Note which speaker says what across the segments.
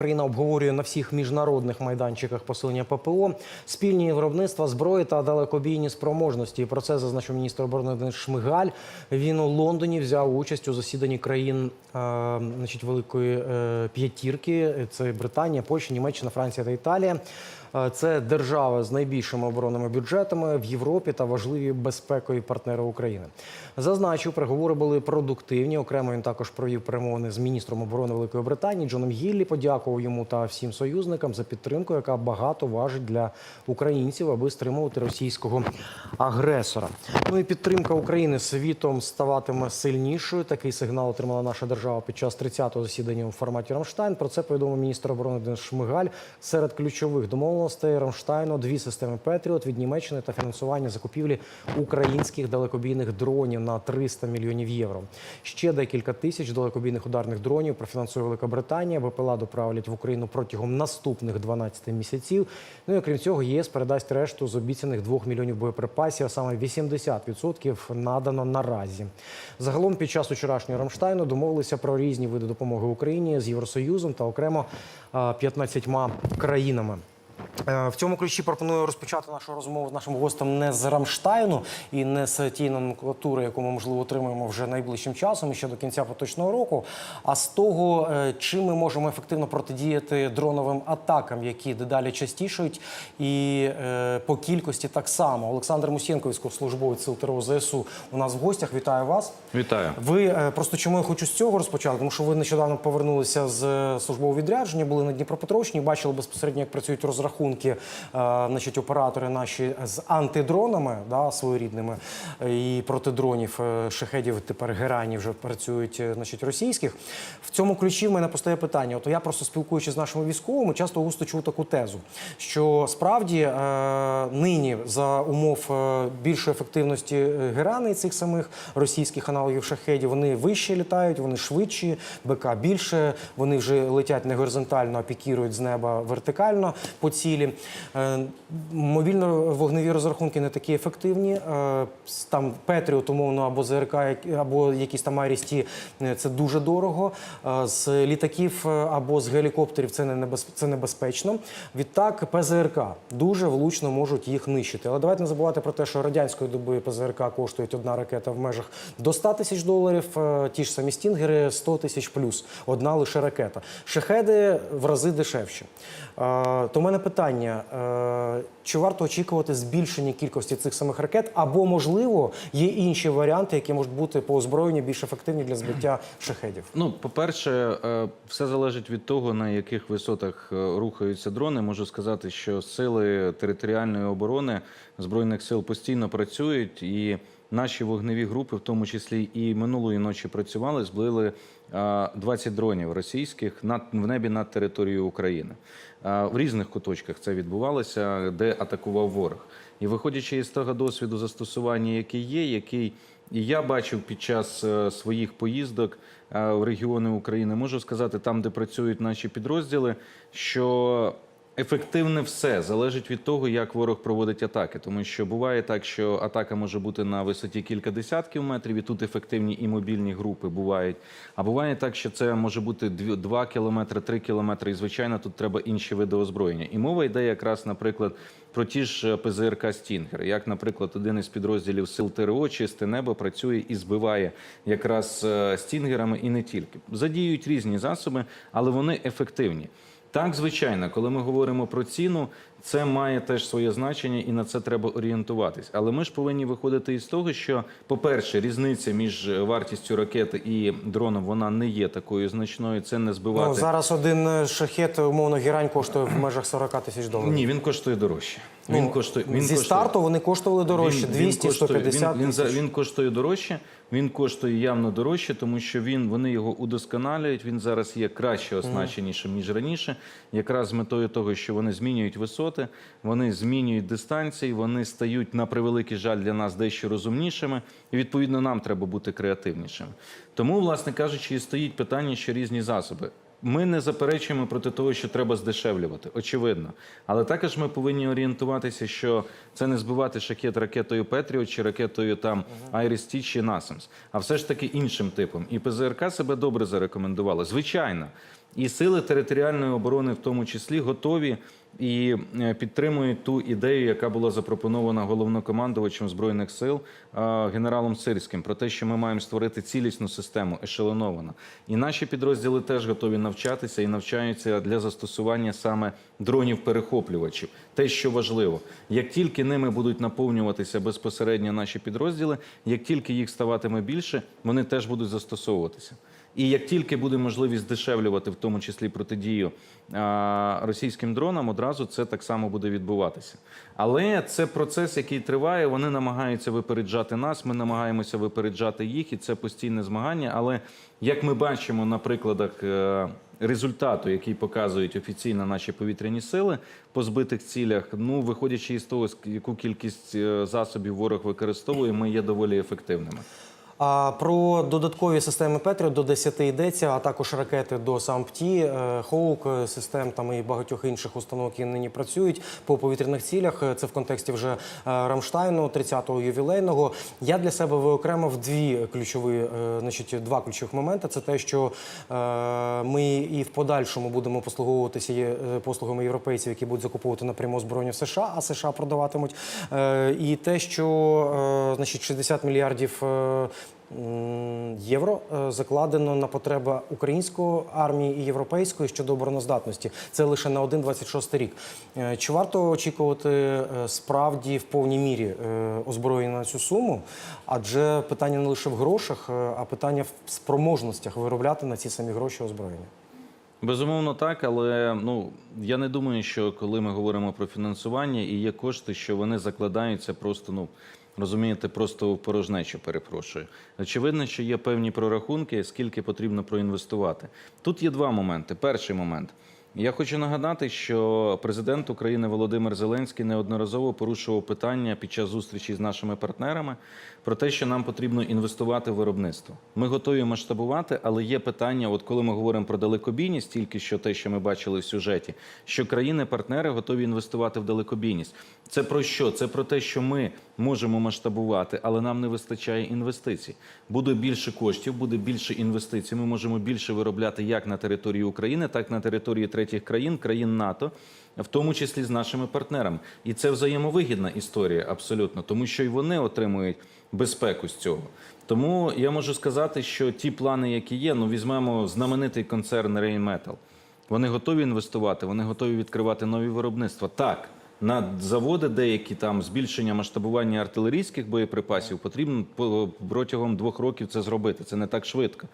Speaker 1: Україна обговорює на всіх міжнародних майданчиках посилення ППО, спільні виробництва зброї та далекобійні спроможності. Про це зазначив міністр оборони Денис Шмигаль. Він у Лондоні взяв участь у засіданні країн е, значить, Великої е, п'ятірки. Це Британія, Польща, Німеччина, Франція та Італія. Е, Це держави з найбільшими оборонними бюджетами в Європі та важливі безпекові партнери України. Зазначив, переговори були продуктивні. Окремо він також провів перемовини з міністром оборони Великої Британії Джоном Гіллі. Подякував йому та всім союзникам за підтримку, яка багато важить для українців, аби стримувати російського агресора. Ну і підтримка України світом ставатиме сильнішою. Такий сигнал отримала наша держава під час 30-го засідання у форматі Рамштайн. Про це повідомив міністр оборони Денис Шмигаль. Серед ключових домовленостей Рамштайну дві системи Петріот від Німеччини та фінансування закупівлі українських далекобійних дронів на 300 мільйонів євро. Ще декілька тисяч далекобійних ударних дронів профінансує Велика Британія. БПЛА доправлять в Україну протягом наступних 12 місяців. Ну і окрім цього, ЄС передасть решту з обіцяних 2 мільйонів боєприпасів, а саме 80% надано наразі. Загалом під час вчорашнього Рамштайну домовилися про різні види допомоги Україні з Євросоюзом та окремо а, 15 країнами. Е, В цьому ключі пропоную розпочати нашу розмову з нашим гостем не з Рамштайну і не з тієї номенклатури, яку ми можливо отримаємо вже найближчим часом і ще до кінця поточного року, а з того, е, чим ми можемо ефективно протидіяти дроновим атакам, які дедалі частішають, і е, по кількості так само. Олександр Мусєнко, військовослужбовець Сил ТРО ЗСУ, у нас в гостях. Вітаю вас.
Speaker 2: Вітаю.
Speaker 1: Ви просто чому я хочу з цього розпочати? Тому що ви нещодавно повернулися з службового відрядження, були на Дніпропетровщині, бачили безпосередньо, як працюють розрахунки, е, значить, оператори наші з антидронами, да, своєрідними і проти дронів е, шахедів тепер герані вже працюють, е, значить, російських. В цьому ключі в мене постає питання. От я просто спілкуючись з нашими військовими, часто густо чув таку тезу, що справді нині за умов більшої ефективності герани цих самих російських аналогів шахедів, вони вище літають, вони швидші, БК більше, вони вже летять не горизонтально, а пікірують з неба вертикально по цілі. Е, Мобільно-вогневі розрахунки не такі ефективні. Е, Там Петріот, умовно, або ЗРК, або якісь там Айрісті, це дуже дорого. Е, З літаків е, або з гелікоптерів це це небезпечно. Відтак ПЗРК дуже влучно можуть їх нищити. Але давайте не забувати про те, що радянської доби ПЗРК коштують одна ракета в межах до 100 тисяч доларів, е, ті ж самі стінгери 100 тисяч плюс, одна лише ракета. Шахеди в рази дешевші. То в мене питання: е, чи варто очікувати збільшення кількості цих самих ракет, або можливо є інші варіанти, які можуть бути по озброєнню більш ефективні для збиття шахедів?
Speaker 2: Ну, по-перше, е, все залежить від того, на яких висотах е, рухаються дрони. Можу сказати, що сили територіальної оборони збройних сил постійно працюють, і наші вогневі групи, в тому числі і минулої ночі, працювали, збили е, 20 дронів російських в небі над територією України. В різних куточках це відбувалося, де атакував ворог. І виходячи із того досвіду застосування, який є, який і я бачив під час е, своїх поїздок е, в регіони України, можу сказати, там, де працюють наші підрозділи, що ефективне все залежить від того, як ворог проводить атаки. Тому що буває так, що атака може бути на висоті кілька десятків метрів, і тут ефективні і мобільні групи бувають. А буває так, що це може бути 2 кілометри, 3 кілометри, і звичайно, тут треба інші види озброєння. І мова йде якраз, наприклад, про ті ж е, ПЗРК Стінгер. Як, наприклад, один із підрозділів сил ТРО чисте небо працює і збиває якраз е, стінгерами і не тільки. Задіюють різні засоби, але вони ефективні. Так, звичайно, коли ми говоримо про ціну, це має теж своє значення і на це треба орієнтуватись. Але ми ж повинні виходити із того, що, по-перше, різниця між вартістю ракети і дроном вона не є такою значною. Це не збивати.
Speaker 1: Ну, зараз один е, шахет, умовно, гірань коштує в межах 40 тисяч доларів.
Speaker 2: Ні, він коштує дорожче. Він
Speaker 1: Ну,
Speaker 2: коштує він
Speaker 1: зі
Speaker 2: коштує-
Speaker 1: старту вони коштували дорожче, 200,
Speaker 2: коштує,
Speaker 1: 150
Speaker 2: він, він, він коштує дорожче. Він коштує явно дорожче, тому що він вони його удосконалюють. Він зараз є краще оснащенішим ніж раніше, якраз з метою того, що вони змінюють висоти, вони змінюють дистанції, вони стають на превеликий жаль для нас дещо розумнішими, і відповідно нам треба бути креативнішими. Тому, власне кажучи, і стоїть питання, що різні засоби. Ми не заперечуємо проти того, що треба здешевлювати, очевидно. Але також ми повинні орієнтуватися, що це не збивати шакет ракетою Петріо чи ракетою там Айрісті чи Насамс, а все ж таки іншим типом. І ПЗРК себе добре зарекомендувала. Звичайно, І сили територіальної оборони, в тому числі, готові і е, підтримують ту ідею, яка була запропонована головнокомандувачем збройних сил е, генералом Сирським, про те, що ми маємо створити цілісну систему, ешелоновано. І наші підрозділи теж готові навчатися і навчаються для застосування саме дронів-перехоплювачів. Те, що важливо, як тільки ними будуть наповнюватися безпосередньо наші підрозділи, як тільки їх ставатиме більше, вони теж будуть застосовуватися. І як тільки буде можливість здешевлювати, в тому числі протидію російським дронам, одразу це так само буде відбуватися. Але це процес, який триває. Вони намагаються випереджати нас. Ми намагаємося випереджати їх, і це постійне змагання. Але як ми бачимо на прикладах е, результату, який показують офіційно наші повітряні сили по збитих цілях, ну виходячи із того, яку кількість е, засобів ворог використовує, ми є доволі ефективними.
Speaker 1: А про додаткові системи Петріот до 10 йдеться, а також ракети до САМПТІ, е, Хоук, е, систем там і багатьох інших установ, які нині працюють по повітряних цілях. Е, Це в контексті вже Рамштайну, 30-го ювілейного. Я для себе виокремив дві ключові, значить, два ключових моменти. Це те, що ми і в подальшому будемо послуговуватися послугами європейців, які будуть закуповувати напряму озброєння в США, а США продаватимуть. І те, що значить 60 мільярдів. Євро е, закладено на потреби української армії і європейської щодо обороноздатності. Це лише на 1,26 рік. Е, Чи варто очікувати е, справді в повній мірі озброєння на цю суму? Адже питання не лише в грошах, а питання в спроможностях виробляти на ці самі гроші озброєння.
Speaker 2: Безумовно, так, але ну я не думаю, що коли ми говоримо про фінансування і є кошти, що вони закладаються просто, ну розумієте, просто в порожнечу, перепрошую. Очевидно, що є певні прорахунки, скільки потрібно проінвестувати. Тут є два моменти. Перший момент. Я хочу нагадати, що президент України Володимир Зеленський неодноразово порушував питання під час зустрічі з нашими партнерами про те, що нам потрібно інвестувати в виробництво. Ми готові масштабувати, але є питання, от коли ми говоримо про далекобійність, тільки що те, що ми бачили в сюжеті, що країни-партнери готові інвестувати в далекобійність. Це про що? Це про те, що ми можемо масштабувати, але нам не вистачає інвестицій. Буде більше коштів, буде більше інвестицій. Ми можемо більше виробляти як на території України, так і на території третіх країн, країн НАТО, в тому числі з нашими партнерами. І це взаємовигідна історія абсолютно, тому що й вони отримують безпеку з цього. Тому я можу сказати, що ті плани, які є, ну візьмемо знаменитий концерн Rheinmetall. Вони готові інвестувати, вони готові відкривати нові виробництва. Так, на заводи деякі там збільшення масштабування артилерійських боєприпасів потрібно по- протягом двох років це зробити. Це не так швидко.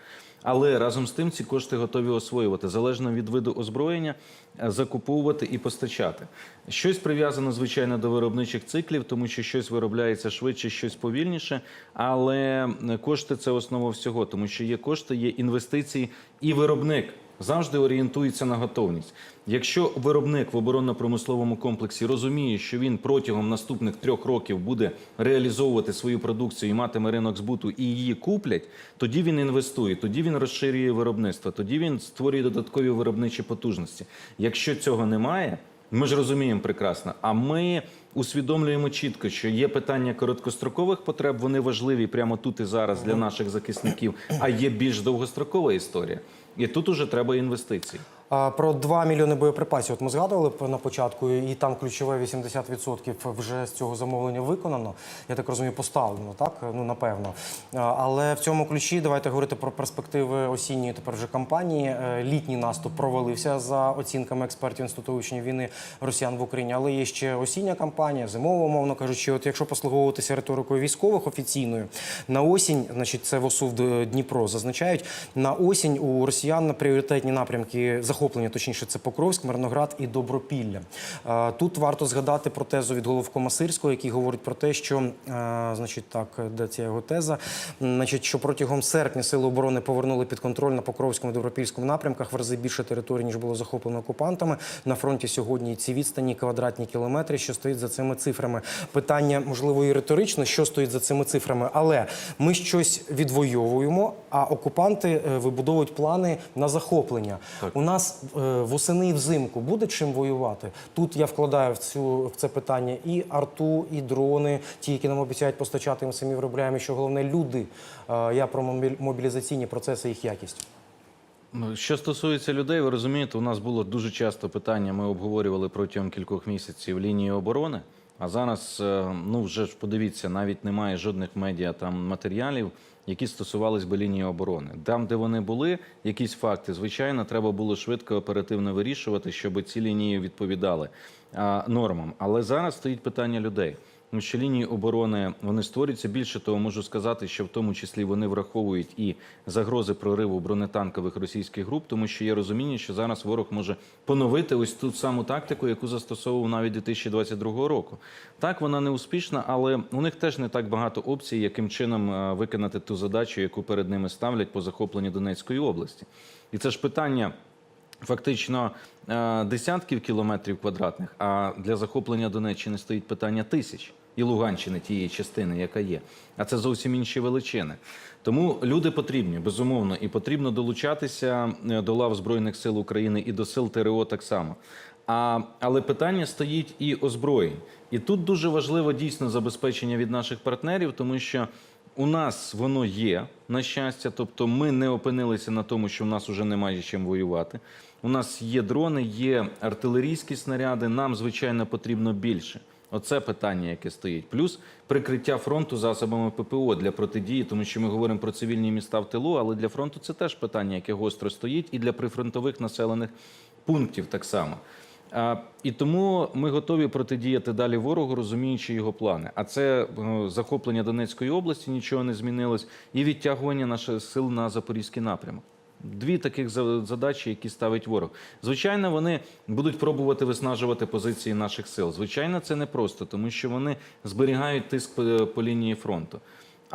Speaker 2: Але разом з тим ці кошти готові освоювати залежно від виду озброєння, е, закуповувати і постачати. Щось прив'язано звичайно до виробничих циклів, тому що щось виробляється швидше, щось повільніше. Але е, кошти це основа всього, тому що є кошти, є інвестиції і виробник завжди орієнтується на готовність. Якщо виробник в оборонно-промисловому комплексі розуміє, що він протягом наступних трьох років буде реалізовувати свою продукцію і матиме ринок збуту і її куплять, тоді він інвестує, тоді він розширює виробництво, тоді він створює додаткові виробничі потужності. Якщо цього немає, ми ж розуміємо прекрасно. А ми усвідомлюємо чітко, що є питання короткострокових потреб, вони важливі прямо тут і зараз для наших захисників. А є більш довгострокова історія. І тут уже треба інвестиції.
Speaker 1: Про 2 мільйони боєприпасів. От ми згадували на початку, і там ключове 80% вже з цього замовлення виконано. Я так розумію, поставлено, так? Ну, напевно. Але в цьому ключі давайте говорити про перспективи осінньої тепер вже кампанії. Е, Літній наступ провалився за оцінками експертів Інституту вивчення війни росіян в Україні. Але є ще осіння кампанія, зимова, умовно кажучи. От якщо послуговуватися риторикою військових офіційною, на осінь, значить, це в Дніпро зазначають, на осінь у росіян на пріоритетні напрямки захоплення, точніше, це Покровськ, Мирноград і Добропілля. Е, Тут варто згадати про тезу від головкома Сирського, який говорить про те, що е, значить так, де ця його теза, значить, що протягом серпня сили оборони повернули під контроль на Покровському і Добропільському напрямках в рази більше територій, ніж було захоплено окупантами. На фронті сьогодні ці відстані квадратні кілометри, що стоїть за цими цифрами. Питання можливо і риторично, що стоїть за цими цифрами, але ми щось відвоюємо, а окупанти е, вибудовують плани на захоплення. У нас е, восени і взимку буде чим воювати. Тут я вкладаю в цю в це питання і арту, і дрони, ті, які нам обіцяють постачати, ми самі виробляємо. Що головне, люди. Е, Я про мобілізаційні процеси, їх якість.
Speaker 2: Ну, Що стосується людей, ви розумієте, у нас було дуже часто питання. Ми обговорювали протягом кількох місяців лінії оборони. А зараз, е, ну вже ж подивіться, навіть немає жодних медіа там матеріалів, які стосувались би лінії оборони. Там, де вони були, якісь факти, звичайно, треба було швидко оперативно вирішувати, щоб ці лінії відповідали нормам. Але зараз стоїть питання людей. Що лінії оборони вони створюються. Більше того, можу сказати, що в тому числі вони враховують і загрози прориву бронетанкових російських груп, тому що є розуміння, що зараз ворог може поновити ось ту саму тактику, яку застосовував навіть 2022 року. Так вона не успішна, але у них теж не так багато опцій, яким чином е, виконати ту задачу, яку перед ними ставлять по захопленню Донецької області. І це ж питання фактично е, десятків кілометрів квадратних, а для захоплення Донеччини стоїть питання тисяч і Луганщини тієї частини, яка є. А це зовсім інші величини. Тому люди потрібні, безумовно, і потрібно долучатися е, до лав Збройних сил України і до сил ТРО так само. А, але питання стоїть і озброєнь. І тут дуже важливо дійсно забезпечення від наших партнерів, тому що у нас воно є, на щастя, тобто ми не опинилися на тому, що в нас вже немає чим воювати. У нас є дрони, є артилерійські снаряди. Нам, звичайно, потрібно більше. Оце питання, яке стоїть. Плюс прикриття фронту засобами ППО для протидії, тому що ми говоримо про цивільні міста в тилу, але для фронту це теж питання, яке гостро стоїть, і для прифронтових населених пунктів так само. І тому ми готові протидіяти далі ворогу, розуміючи його плани. А це е, захоплення Донецької області, нічого не змінилось, і відтягування наших сил на запорізький напрямок. Дві таких задачі, які ставить ворог. Звичайно, вони будуть пробувати виснажувати позиції наших сил. Звичайно, це непросто, тому що вони зберігають тиск по, по лінії фронту.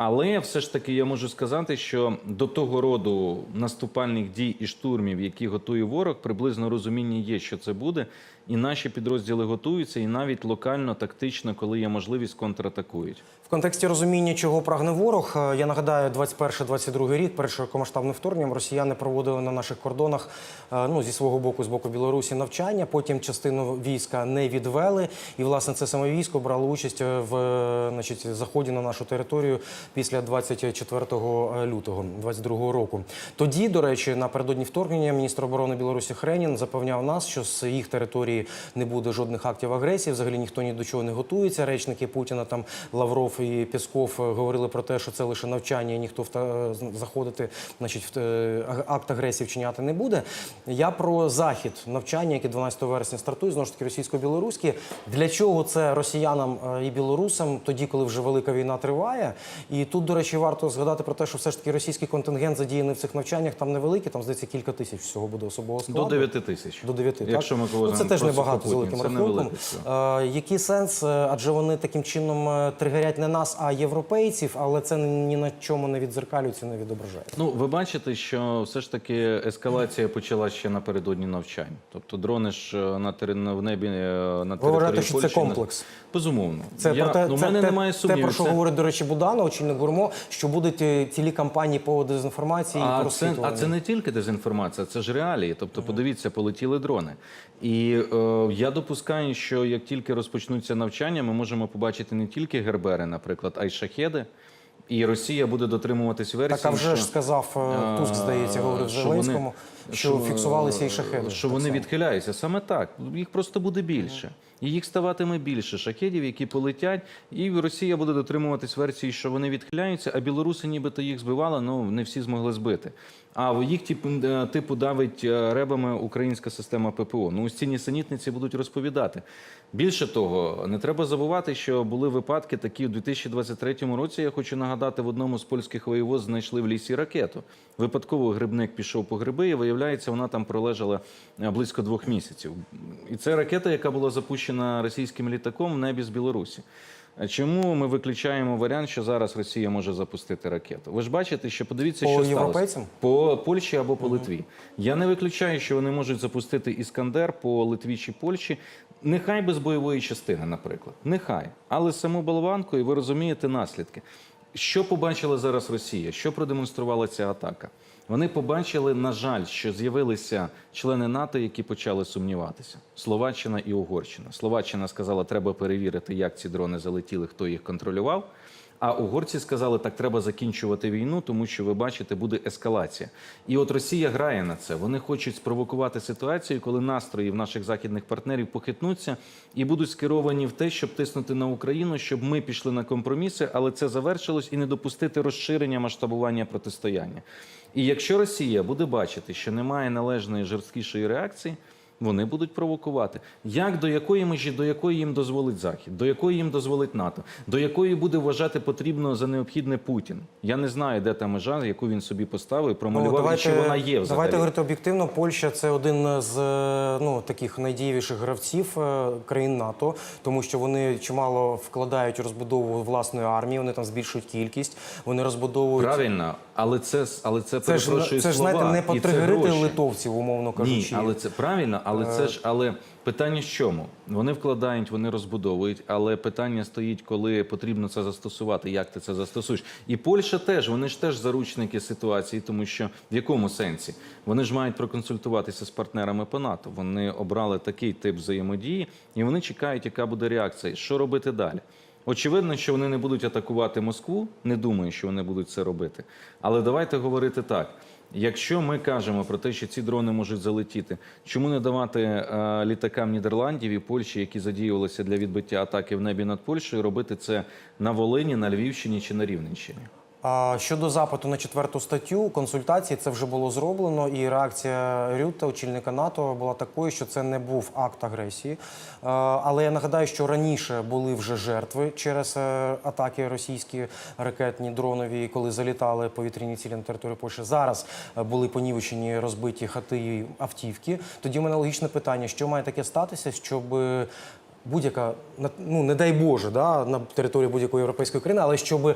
Speaker 2: Але все ж таки я можу сказати, що до того роду наступальних дій і штурмів, які готує ворог, приблизно розуміння є, що це буде, і наші підрозділи готуються, і навіть локально, тактично, коли є можливість, контратакують.
Speaker 1: В контексті розуміння, чого прагне ворог, е, я нагадаю, 21-22 рік, перед широкомасштабним вторгненням, росіяни проводили на наших кордонах е, ну, зі свого боку, з боку Білорусі, навчання. Потім частину війська не відвели. І, власне, це саме військо брало участь е, в значить, заході на нашу територію після 24 лютого 22 року. Тоді, до речі, напередодні вторгнення міністр оборони Білорусі Хренін запевняв нас, що з їх території не буде жодних актів агресії. Взагалі ніхто ні до чого не готується. Речники Путіна там Лавров і Пєсков е, говорили про те, що це лише навчання, і ніхто заходити, значить, в е, акт агресії вчиняти не буде. Я про захід навчання, яке 12 вересня стартує, знову ж таки російсько-білоруське. Для чого це росіянам е, і білорусам тоді, коли вже велика війна триває? І тут, до речі, варто згадати про те, що все ж таки російський контингент задіяний в цих навчаннях там невеликий, там здається кілька тисяч всього буде особового складу.
Speaker 2: До 9 тисяч.
Speaker 1: До 9,
Speaker 2: Якщо
Speaker 1: так?
Speaker 2: ми
Speaker 1: ну, це теж небагато з великим
Speaker 2: це
Speaker 1: рахунком.
Speaker 2: це.
Speaker 1: Е, який сенс? Е, Адже вони таким чином е, тригерять не нас, а європейців, але це ні на чому не відзеркалюється, не відображається.
Speaker 2: Ну, ви бачите, що все ж таки ескалація почалася ще напередодні навчань. Тобто дрони ж на тери- в небі на території
Speaker 1: вважаєте, що це
Speaker 2: Польщі, на-
Speaker 1: комплекс?
Speaker 2: Безумовно.
Speaker 1: Це
Speaker 2: Я,
Speaker 1: про те,
Speaker 2: ну,
Speaker 1: це,
Speaker 2: мене
Speaker 1: те,
Speaker 2: немає
Speaker 1: те, про що
Speaker 2: Це-
Speaker 1: говорить, до речі, Буданов, очільник гурмо, що будуть цілі кампанії по дезінформації і
Speaker 2: А це, а це не тільки дезінформація, це ж реалії. Тобто, подивіться, полетіли дрони. І е, я допускаю, що як тільки розпочнуться навчання, ми можемо побачити не тільки гербери, наприклад, а й шахеди. І Росія буде дотримуватись версії.
Speaker 1: Так, а вже ж сказав е, Туск, здається, говорив
Speaker 2: що вони-
Speaker 1: що, фіксувалися і шахеди.
Speaker 2: Що вони
Speaker 1: само.
Speaker 2: відхиляються. Саме так. Їх просто буде більше. І їх ставатиме більше шахедів, які полетять, і Росія буде дотримуватись версії, що вони відхиляються, а білоруси нібито їх збивали, але не всі змогли збити. А їх е, типу давить е, ребами українська система ППО. Ну ось ці нісенітниці будуть розповідати. Більше того, не треба забувати, що були випадки такі у 2023 році. Я хочу нагадати, в одному з польських воєвоз знайшли в лісі ракету. Випадково грибник пішов по гриби, і виявляється, вона там пролежала е, близько двох місяців. І це ракета, яка була запущена російським літаком в небі з Білорусі. А Чому ми виключаємо варіант, що зараз Росія може запустити ракету? Ви ж бачите, що подивіться,
Speaker 1: По
Speaker 2: що
Speaker 1: європейцям?
Speaker 2: сталося. по Польщі або по Литві. Я не виключаю, що вони можуть запустити іскандер по Литві чи Польщі. Нехай без бойової частини, наприклад. Нехай. Але саму болванку, і ви розумієте наслідки. Що побачила зараз Росія? Що продемонструвала ця атака? Вони побачили, на жаль, що з'явилися члени НАТО, які почали сумніватися: Словаччина і Угорщина. Словаччина сказала, треба перевірити, як ці дрони залетіли, хто їх контролював. А угорці сказали, так треба закінчувати війну, тому що ви бачите, буде ескалація. І от Росія грає на це. Вони хочуть спровокувати ситуацію, коли настрої в наших західних партнерів похитнуться і будуть скеровані в те, щоб тиснути на Україну, щоб ми пішли на компроміси, але це завершилось і не допустити розширення масштабування протистояння. І якщо Росія буде бачити, що немає належної жорсткішої реакції. Вони будуть провокувати. Як до якої межі, до якої їм дозволить Захід, до якої їм дозволить НАТО, до якої буде вважати потрібно за необхідне Путін? Я не знаю, де та межа, яку він собі поставив, промалював, і чи вона є взагалі.
Speaker 1: давайте говорити об'єктивно. Польща це один з е, ну таких найдієвіших гравців е, країн НАТО, тому що вони чимало вкладають у розбудову власної армії. Вони там збільшують кількість. Вони розбудовують
Speaker 2: Правильно, але це але це,
Speaker 1: це
Speaker 2: перепрошую
Speaker 1: це ж знаєте, не
Speaker 2: це
Speaker 1: потригерити литовців, умовно кажучи.
Speaker 2: Ні, але це правильно, але це ж але питання в чому? Вони вкладають, вони розбудовують, але питання стоїть, коли потрібно це застосувати. Як ти це застосуєш? І Польща теж вони ж теж заручники ситуації, тому що в якому сенсі вони ж мають проконсультуватися з партнерами по НАТО. Вони обрали такий тип взаємодії, і вони чекають, яка буде реакція. Що робити далі? Очевидно, що вони не будуть атакувати Москву. Не думаю, що вони будуть це робити. Але давайте говорити так. Якщо ми кажемо про те, що ці дрони можуть залетіти, чому не давати е, літакам Нідерландів і Польщі, які задіювалися для відбиття атаки в небі над Польщею, робити це на Волині, на Львівщині чи на Рівненщині?
Speaker 1: Щодо запиту на четверту статтю консультації, це вже було зроблено, і реакція Рютта, очільника НАТО, була такою, що це не був акт агресії. Але я нагадаю, що раніше були вже жертви через е, атаки російські ракетні дронові, коли залітали повітряні цілі на територію Польщі. Зараз е, були понівечені розбиті хати і автівки. Тоді в мене логічне питання: що має таке статися, щоб е, будь-яка ну не дай Боже, да, на території будь-якої європейської країни, але щоб е,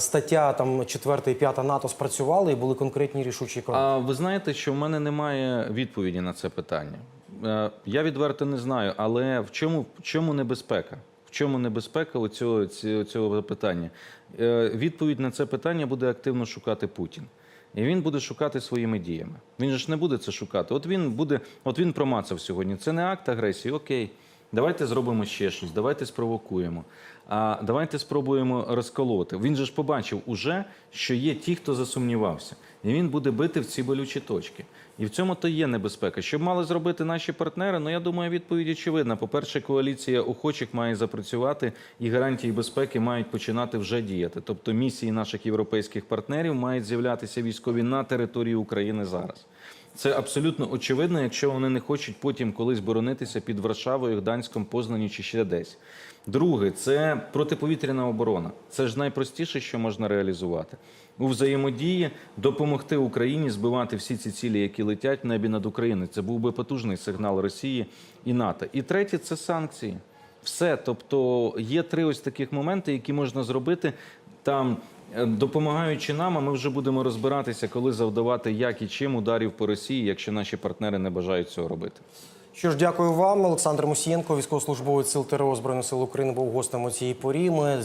Speaker 1: стаття там 4 і 5 НАТО спрацювали і були конкретні рішучі кроки.
Speaker 2: А ви знаєте, що в мене немає відповіді на це питання. Е, Я відверто не знаю, але в чому, в чому небезпека? В чому небезпека у цього, цього питання? Е, Відповідь на це питання буде активно шукати Путін. І він буде шукати своїми діями. Він ж не буде це шукати. От він буде, от він промацав сьогодні. Це не акт агресії, окей. Давайте зробимо ще щось, давайте спровокуємо. А давайте спробуємо розколоти. Він же ж побачив уже, що є ті, хто засумнівався, і він буде бити в ці болючі точки. І в цьому то є небезпека. Що мали зробити наші партнери? Ну я думаю, відповідь очевидна. По-перше, коаліція охочих має запрацювати, і гарантії безпеки мають починати вже діяти. Тобто місії наших європейських партнерів мають з'являтися військові на території України зараз. Це абсолютно очевидно, якщо вони не хочуть потім колись боронитися під Варшавою, Гданськом, Познані чи ще десь. Друге, це протиповітряна оборона. Це ж найпростіше, що можна реалізувати. У взаємодії допомогти Україні збивати всі ці цілі, які летять в небі над Україною. Це був би потужний сигнал Росії і НАТО. І третє це санкції. Все, тобто є три ось таких моменти, які можна зробити там. Допомагаючи нам, а ми вже будемо розбиратися, коли завдавати як і чим ударів по Росії, якщо наші партнери не бажають цього робити.
Speaker 1: Що ж, дякую вам, Олександр Мусієнко, військовослужбовець сил ТРО Збройних сил України, був гостем у цій порі. Ми